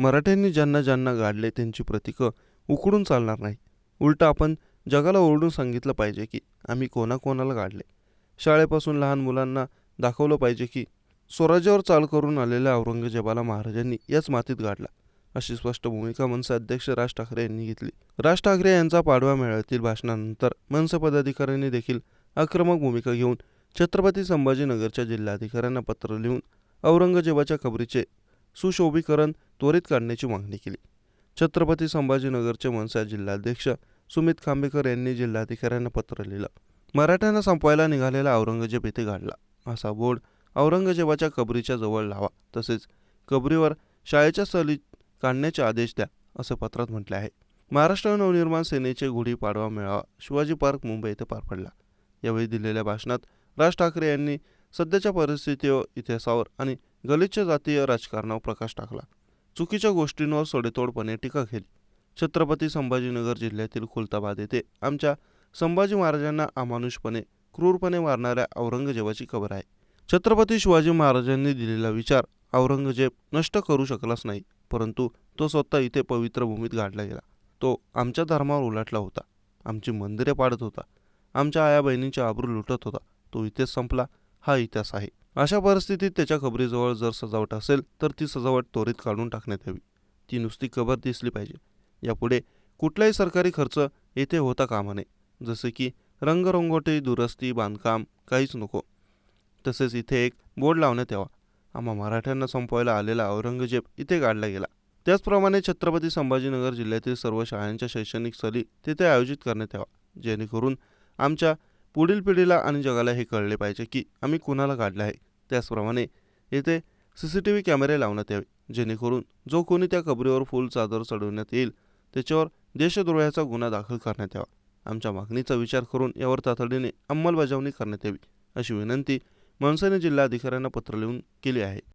मराठ्यांनी ज्यांना ज्यांना गाडले त्यांची प्रतीकं उकडून चालणार नाही. उलटं आपण जगाला ओरडून सांगितलं पाहिजे की आम्ही कोणाकोणाला गाडले. शाळेपासून लहान मुलांना दाखवलं पाहिजे की स्वराज्यावर चाल करून आलेल्या औरंगजेबाला महाराजांनी याच मातीत गाडला अशी स्पष्ट भूमिका मनसे अध्यक्ष राज ठाकरे यांनी घेतली. राज ठाकरे यांचा पाडवा मेळ्यातील भाषणानंतर मनसे पदाधिकाऱ्यांनी देखील आक्रमक भूमिका घेऊन छत्रपती संभाजीनगरच्या जिल्हाधिकाऱ्यांना पत्र लिहून औरंगजेबाच्या कबरीचे सुशोभीकरण त्वरित काढण्याची मागणी केली. छत्रपती संभाजीनगरचे मनसा जिल्हाध्यक्ष सुमित खांबेकर यांनी जिल्हाधिकाऱ्यांना पत्र लिहिलं. मराठ्यांना संपवायला निघालेला औरंगजेब येथे गाडला. असा बोर्ड औरंगजेबाच्या कबरीच्या जवळ लावा. तसेच कबरीवर शाळेच्या सहली काढण्याचे आदेश द्या असं पत्रात म्हटले आहे. महाराष्ट्र नवनिर्माण सेनेचे गुढीपाडवा मेळावा शिवाजी पार्क मुंबई येथे पार पडला. यावेळी दिलेल्या भाषणात राज ठाकरे यांनी सध्याच्या परिस्थितीवर इतिहासावर आणि गलिच्छ जातीय राजकारणावर प्रकाश टाकला. चुकीच्या गोष्टींवर सडेतोडपणे टीका केली. छत्रपती संभाजीनगर जिल्ह्यातील खुलताबाद येथे आमच्या संभाजी महाराजांना अमानुषपणे क्रूरपणे मारणाऱ्या औरंगजेबाची कबर आहे. छत्रपती शिवाजी महाराजांनी दिलेला विचार औरंगजेब नष्ट करू शकलाच नाही परंतु तो स्वतः इथे पवित्र भूमीत गाडला गेला. तो आमच्या धर्मावर उलाटला होता. आमची मंदिरे पाडत होता. आमच्या आया बहिणींच्या आबरू लुटत होता. तो इथेच संपला. हा इतिहास आहे. अशा परिस्थितीत त्याच्या कबरीजवळ जर सजावट असेल तर ती सजावट त्वरित काढून टाकण्यात यावी. ती नुसती कबर दिसली पाहिजे. यापुढे कुठलाही सरकारी खर्च येथे होता कामा नये. जसे की रंगरंगोटी दुरस्ती बांधकाम काहीच नको. तसेच इथे एक बोर्ड लावण्यात यावा. आम्हा मराठ्यांना संपवायला आलेला औरंगजेब इथे काढला गेला. त्याचप्रमाणे छत्रपती संभाजीनगर जिल्ह्यातील सर्व शाळांच्या शैक्षणिक सहली तिथे आयोजित करण्यात यावा. जेणेकरून आमच्या पुढील पिढीला आणि जगाला हे कळले पाहिजे की आम्ही कुणाला काढलं आहे. त्याचप्रमाणे येथे सी सी टी व्ही कॅमेरे लावण्यात यावे जेणेकरून जो कोणी त्या कबरीवर फुल चादर चढवण्यात येईल त्याच्यावर देशद्रोहाचा गुन्हा दाखल करण्यात यावा. आमच्या मागणीचा विचार करून यावर तातडीने अंमलबजावणी करण्यात यावी अशी विनंती मनसेने जिल्हाधिकाऱ्यांना पत्र लिहून केली आहे.